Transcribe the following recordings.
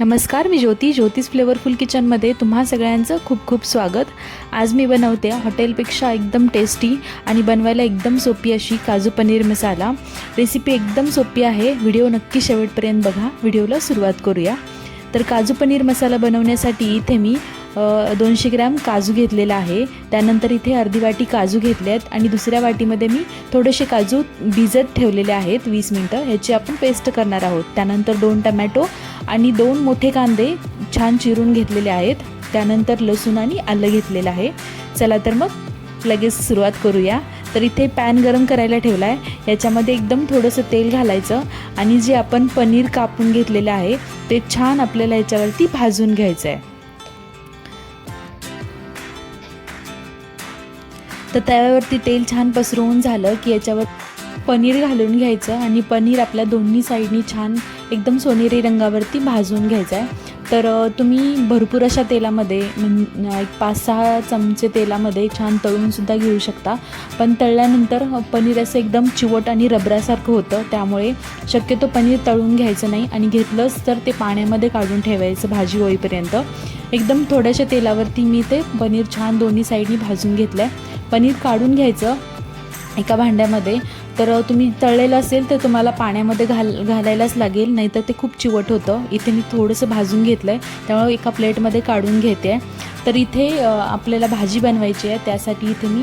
नमस्कार मी ज्योती. ज्योतिष फ्लेवरफुल किचनमध्ये तुम्हा सगळ्यांचं खूप खूप स्वागत. आज मी बनवते हॉटेलपेक्षा एकदम टेस्टी आणि बनवायला एकदम सोपी अशी काजू पनीर मसाला. रेसिपी एकदम सोपी आहे. व्हिडिओ नक्की शेवटपर्यंत बघा. व्हिडिओला सुरुवात करूया. तर काजू पनीर मसाला बनवण्यासाठी इथे मी दोनशे ग्रॅम काजू घेतलेला आहे. त्यानंतर इथे अर्धी वाटी काजू घेतले आहेत आणि दुसऱ्या वाटीमध्ये मी थोडेसे काजू भिजत ठेवलेले आहेत वीस मिनटं. ह्याची आपण पेस्ट करणार आहोत. त्यानंतर दोन टमॅटो आणि दोन मोठे कांदे छान चिरून घेतलेले आहेत. त्यानंतर लसूण आणि आलं घेतलेलं आहे. चला तर मग लगेच सुरुवात करूया. तर इथे पॅन गरम करायला ठेवला आहे याच्यामध्ये एकदम थोडंसं तेल घालायचं आणि जे आपण पनीर कापून घेतलेलं आहे ते छान आपल्याला याच्यावरती भाजून घ्यायचं आहे तर त्यावरती तेल छान पसरवून झालं की याच्यावर पनीर घालून घ्यायचं आणि पनीर आपल्या दोन्ही साईडनी छान एकदम सोनेरी रंगावरती भाजून घ्यायचं आहे तर तुम्ही भरपूर अशा तेलामध्ये एक पाच सहा चमचे तेलामध्ये छान तळूनसुद्धा घेऊ शकता. पण तळल्यानंतर पनीर असं एकदम चिवट आणि रबरासारखं होतं. त्यामुळे शक्यतो पनीर तळून घ्यायचं नाही आणि घेतलंच तर ते पाण्यामध्ये काढून ठेवायचं भाजी होईपर्यंत. एकदम थोड्याशा तेलावरती मी ते पनीर छान दोन्ही साईडनी भाजून घेतलं आहे पनीर काढून घ्यायचं एका भांड्यामध्ये. तर तुम्ही तळलेलं असेल तर तुम्हाला पाण्यामध्ये घाल घालायलाच लागेल नाहीतर ते खूप चिवट होतं. इथे मी थोडंसं भाजून घेतलं आहे त्यामुळे एका प्लेटमध्ये काढून घेते. तर इथे आपल्याला भाजी बनवायची आहे. त्यासाठी इथे मी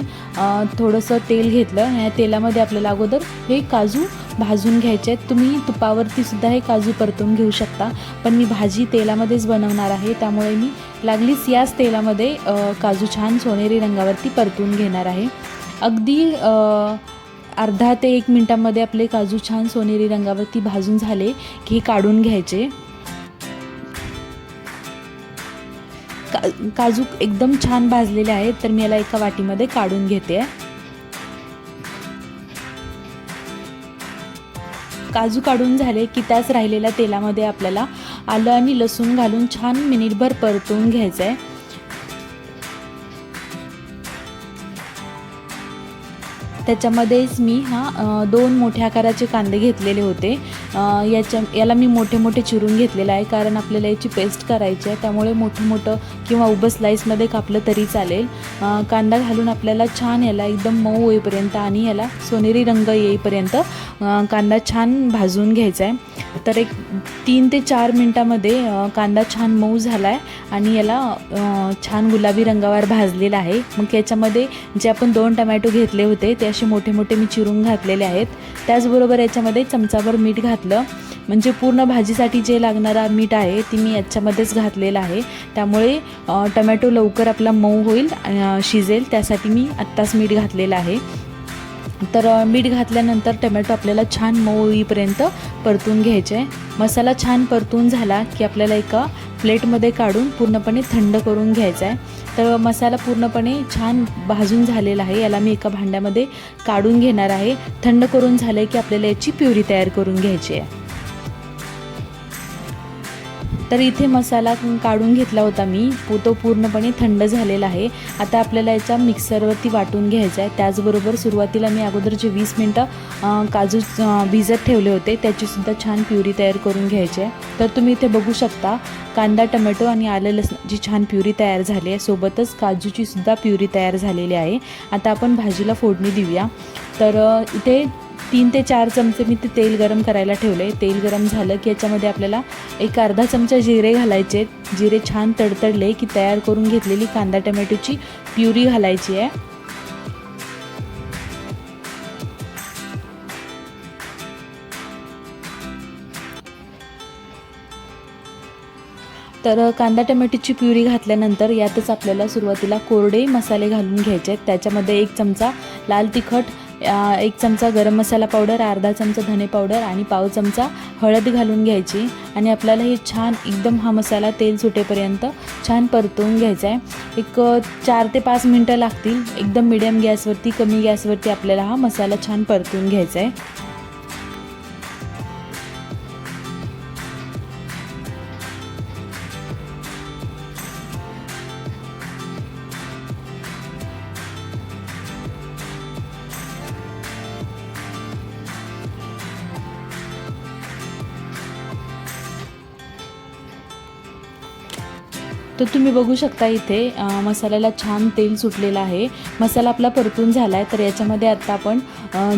थोडंसं तेल घेतलं. ह्या तेलामध्ये आपल्याला अगोदर हे काजू भाजून घ्यायचे आहेत. तुम्ही तुपावरती सुद्धा हे काजू परतून घेऊ शकता. पण मी भाजी तेलामध्येच बनवणार आहे. त्यामुळे मी लागलीच याच तेलामध्ये काजू छान सोनेरी रंगावरती परतून घेणार आहे. अगदी अर्धा ते एक मिनटामध्ये आपले काजू छान सोनेरी रंगावरती भाजून झाले की काढून घ्यायचे. का काजू एकदम छान भाजलेले आहेत तर मी याला एका वाटीमध्ये काढून घेते. काजू काढून झाले की त्याच राहिलेल्या तेलामध्ये आपल्याला आलं आणि लसूण घालून छान मिनिटभर परतवून घ्यायचं आहे त्याच्यामध्येच मी हा दोन मोठ्या आकाराचे कांदे घेतलेले होते. याच्या याला मी मोठे मोठे चिरून घेतलेलं आहे कारण आपल्याला याची पेस्ट करायची आहे त्यामुळे मोठं मोठं किंवा उभं स्लाईसमध्ये कापलं तरी चालेल. कांदा घालून आपल्याला छान याला एकदम मऊ होईपर्यंत आणि याला सोनेरी रंग येईपर्यंत कांदा छान भाजून घ्यायचा आहे. तर एक तीन ते चार मिनटामध्ये कांदा छान मऊ झाला आहे आणि याला छान गुलाबी रंगावर भाजलेला आहे. मग याच्यामध्ये जे आपण दोन टमॅटो घेतले होते ते असे मोठे मोठे मी चिरून घातलेले आहेत. त्याचबरोबर याच्यामध्ये चमचाभर मीठ घातलं. म्हणजे पूर्ण भाजीसाठी जे लागणारा मीठ आहे ती मी याच्यामध्येच घातलेलं आहे. त्यामुळे टमॅटो लवकर आपला मऊ होईल शिजेल. त्यासाठी मी आत्ताच मीठ घातलेलं आहे. तर मीठ घातल्यानंतर टमॅटो आपल्याला छान मऊ होईपर्यंत परतून घ्यायचे. आहे मसाला छान परतून झाला की आपल्याला एका प्लेटमध्ये काढून पूर्णपणे थंड करून घ्यायचा आहे. तर मसाला पूर्णपणे छान भाजून झालेला आहे. याला मी एका भांड्यामध्ये काढून घेणार आहे. थंड करून झालं की आपल्याला याची प्युरी तयार करून घ्यायची आहे. तर इथे मसाला काढून घेतला होता मी. तो पूर्णपणे थंड झालेला आहे. आता आपल्याला याच्या मिक्सरवरती वाटून घ्यायचा आहे. त्याचबरोबर सुरुवातीला मी अगोदर जे वीस मिनटं काजू भिजत ठेवले होते त्याचीसुद्धा छान प्युरी तयार करून घ्यायची आहे. तर तुम्ही इथे बघू शकता कांदा टमॅटो आणि आलं लसणाची छान प्युरी तयार झाली आहे. सोबतच काजूची सुद्धा प्युरी तयार झालेली आहे. आता आपण भाजीला फोडणी देऊया. तर इथे तीन ते चार चमचे मी ते तेल गरम करायला ठेवले तेल गरम झालं की याच्यामध्ये आपल्याला एक अर्धा चमचा जिरे घालायचे जिरे छान तडतडले की तयार करून घेतलेली कांदा टमॅटोची प्युरी घालायची आहे. तर कांदा टमॅटोची प्युरी घातल्यानंतर यातच आपल्याला सुरुवातीला कोरडे मसाले घालून घ्यायचे आहेत. त्याच्यामध्ये एक चमचा लाल तिखट एक चमचा गरम मसाला पावडर अर्धा चमचा धने पावडर आणि पाव चमचा हळद घालून घ्यायची. आणि आपल्याला हे छान एकदम हा मसाला तेल सुटेपर्यंत छान परतवून घ्यायचा आहे. एक चार ते पाच मिनटं लागतील. एकदम मिडियम गॅसवरती कमी गॅसवरती आपल्याला हा मसाला छान परतवून घ्यायचा आहे. तर तुम्ही बघू शकता इथे मसाल्याला छान तेल सुटलेलं आहे. मसाला आपला परतून झाला आहे तर याच्यामध्ये आत्ता आपण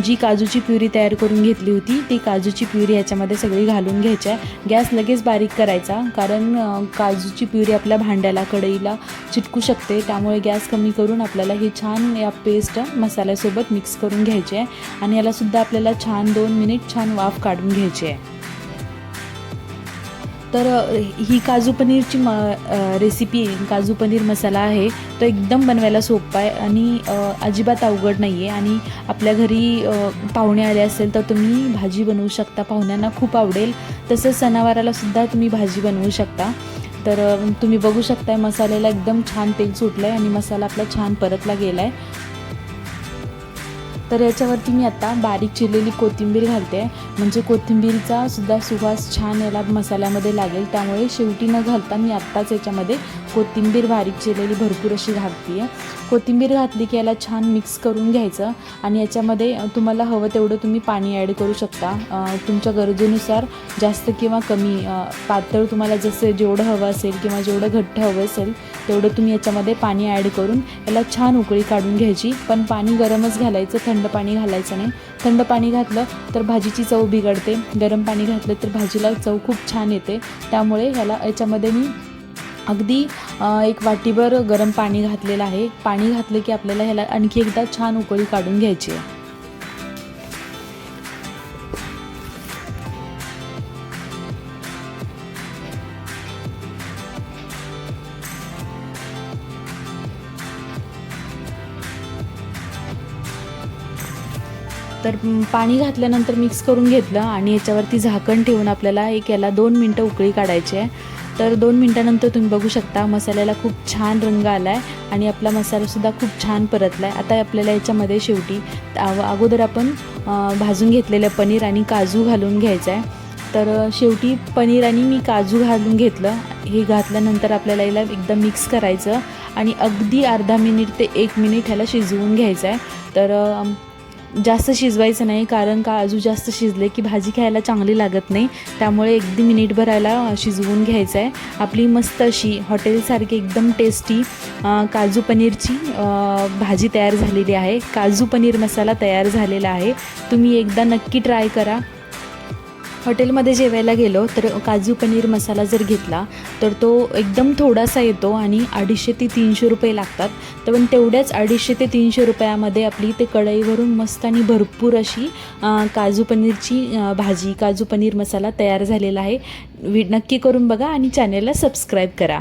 जी काजूची प्युरी तयार करून घेतली होती ती काजूची प्युरी याच्यामध्ये सगळी घालून घ्यायची आहे. गॅस लगेच बारीक करायचा कारण काजूची प्युरी आपल्या भांड्याला कढईला चिटकू शकते. त्यामुळे गॅस कमी करून आपल्याला ही छान या पेस्ट मसाल्यासोबत मिक्स करून घ्यायची आहे. आणि यालासुद्धा आपल्याला छान दोन मिनिट छान वाफ काढून घ्यायची आहे. तर ही काजू पनीरची म रेसिपी काजू पनीर मसाला आहे. तो एकदम बनवायला सोपा आहे आणि अजिबात अवघड नाही आहे आणि आपल्या घरी पाहुणे आले असेल तर तुम्ही भाजी बनवू शकता. पाहुण्यांना खूप आवडेल. तसंच सणावारालासुद्धा तुम्ही भाजी बनवू शकता. तर तुम्ही बघू शकताय मसाल्याला एकदम छान तेल सुटलं आहे आणि मसाला आपला छान परतला गेला आहे तर याच्यावरती मी आता बारीक चिरलेली कोथिंबीर घालते. म्हणजे कोथिंबीरचा सुद्धा सुवास छान याला मसाल्यामध्ये लागेल. त्यामुळे शेवटी न घालता मी आत्ताच याच्यामध्ये कोथिंबीर बारीक चिरलेली भरपूर अशी घालते आहे कोथिंबीर घातली की याला छान मिक्स करून घ्यायचं आणि याच्यामध्ये तुम्हाला हवं तेवढं तुम्ही पाणी ॲड करू शकता. तुमच्या गरजेनुसार जास्त किंवा कमी पातळ तुम्हाला जसं जेवढं हवं असेल किंवा जेवढं घट्ट हवं असेल तेवढं तुम्ही याच्यामध्ये पाणी ॲड करून याला छान उकळी काढून घ्यायची. पण पाणी गरमच घालायचं थंड थंड पाणी घालायचं नाही. थंड पाणी घातलं तर भाजीची चव बिघडते. गरम पाणी घातलं तर भाजीला चव खूप छान येते. त्यामुळे ह्याला याच्यामध्ये मी अगदी एक वाटीभर गरम पाणी घातलेलं आहे. पाणी घातलं की आपल्याला ह्याला आणखी एकदा छान उकळी काढून घ्यायची आहे. तर पाणी घातल्यानंतर मिक्स करून घेतलं आणि याच्यावरती झाकण ठेवून आपल्याला एक याला दोन मिनटं उकळी काढायची आहे. तर दोन मिनटानंतर तुम्ही बघू शकता मसाल्याला खूप छान रंग आला आहे आणि आपला मसालासुद्धा खूप छान परतला आहे आता आपल्याला याच्यामध्ये शेवटी अगोदर आपण भाजून घेतलेलं पनीर आणि काजू घालून घ्यायचं आहे. तर शेवटी पनीर आणि मी काजू घालून घेतलं. हे घातल्यानंतर आपल्याला याला एकदम मिक्स करायचं आणि अगदी अर्धा मिनिट ते एक मिनिट ह्याला शिजवून घ्यायचं आहे. तर जास्त शिजवायचं नाही कारण काजू जास्त शिजले की भाजी खायला चांगली लागत नाही. त्यामुळे अगदी मिनिट भरायला शिजवून घ्यायचं आहे आपली मस्त अशी हॉटेलसारखी एकदम टेस्टी काजू पनीरची भाजी तयार झालेली आहे. काजू पनीर मसाला तयार झालेला आहे. तुम्ही एकदा नक्की ट्राय करा. हॉटेलमध्ये जेवायला गेलो तर काजू पनीर मसाला जर घेतला तर तो एकदम थोडासा येतो आणि अडीचशे ते तीनशे रुपये लागतात. तर पण तेवढ्याच अडीचशे ते तीनशे रुपयामध्ये आपली ते कढईवरून मस्त आणि भरपूर अशी काजू पनीरची भाजी काजू पनीर मसाला तयार झालेला आहे. नक्की करून बघा आणि चॅनेलला सबस्क्राईब करा.